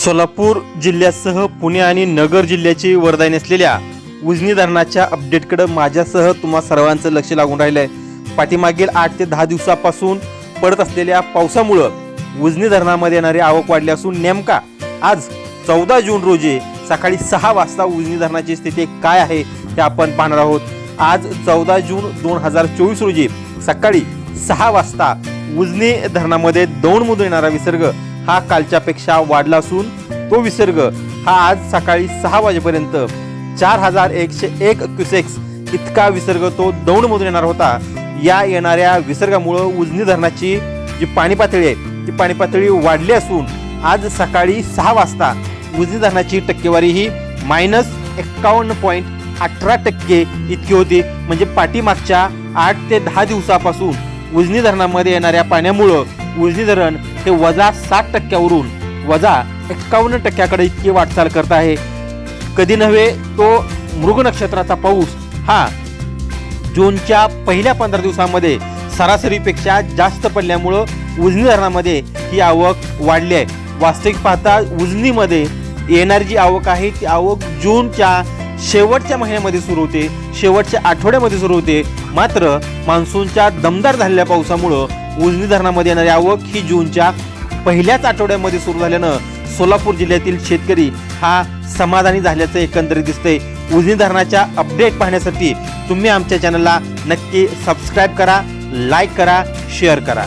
सोलापूर जिल्ह्यासह पुणे आणि नगर जिल्ह्याची वरदाय असलेल्या उजनी धरणाच्या अपडेटकडे माझ्यासह तुम्हा सर्वांचं लक्ष लागून राहिलं आहे पाठीमागील आठ ते दहा दिवसापासून पडत असलेल्या पावसामुळं उजनी धरणामध्ये येणारी आवक वाढली असून नेमका आज चौदा जून रोजी सकाळी सहा वाजता उजनी धरणाची स्थिती काय आहे ते आपण पाहणार आहोत. आज चौदा जून दोन हजार चोवीस रोजी सकाळी सहा वाजता उजनी धरणामध्ये दौंडमधून येणारा विसर्ग हा कालच्यापेक्षा वाढला असून तो विसर्ग हा आज सकाळी सहा वाजेपर्यंत चार हजार एकशे एक क्युसेक्स इतका विसर्ग तो दौंडमधून येणार होता. या येणाऱ्या विसर्गामुळं उजनी धरणाची जी पाणी पातळी आहे ती पाणी पातळी वाढली असून आज सकाळी सहा वाजता उजनी धरणाची टक्केवारी ही मायनस एक्कावन्न पॉईंट अठरा टक्के इतकी होती. म्हणजे पाठीमागच्या आठ ते दहा दिवसापासून उजनी धरणामध्ये येणाऱ्या पाण्यामुळं उजनी धरण हे वजा साठ टक्क्यावरून वजा एक्कावन्न टक्क्याकडे इतकी वाटचाल करत आहे. कधी नव्हे तो मृग नक्षत्राचा पाऊस. हा जूनच्या पहिल्या पंधरा दिवसामध्ये सरासरीपेक्षा जास्त पडल्यामुळं उजनी धरणामध्ये ही आवक वाढली आहे. वास्तविक पाहता उजनीमध्ये येणारी जी आवक आहे ती आवक जूनच्या शेवटच्या महिन्यामध्ये सुरू होते. शेवटच्या आठवड्यामध्ये सुरू होते. मात्र मान्सूनच्या दमदार झालेल्या पावसामुळं उजनी धरणामध्ये येणारी आवक ही जूनच्या पहिल्याच आठवड्यामध्ये सुरू झाल्यानं सोलापूर जिल्ह्यातील शेतकरी हा समाधानी झाल्याचं एकंदरीत दिसतंय. उजनी धरणाच्या अपडेट पाहण्यासाठी तुम्ही आमच्या चॅनलला नक्की सबस्क्राईब करा लाईक करा शेअर करा.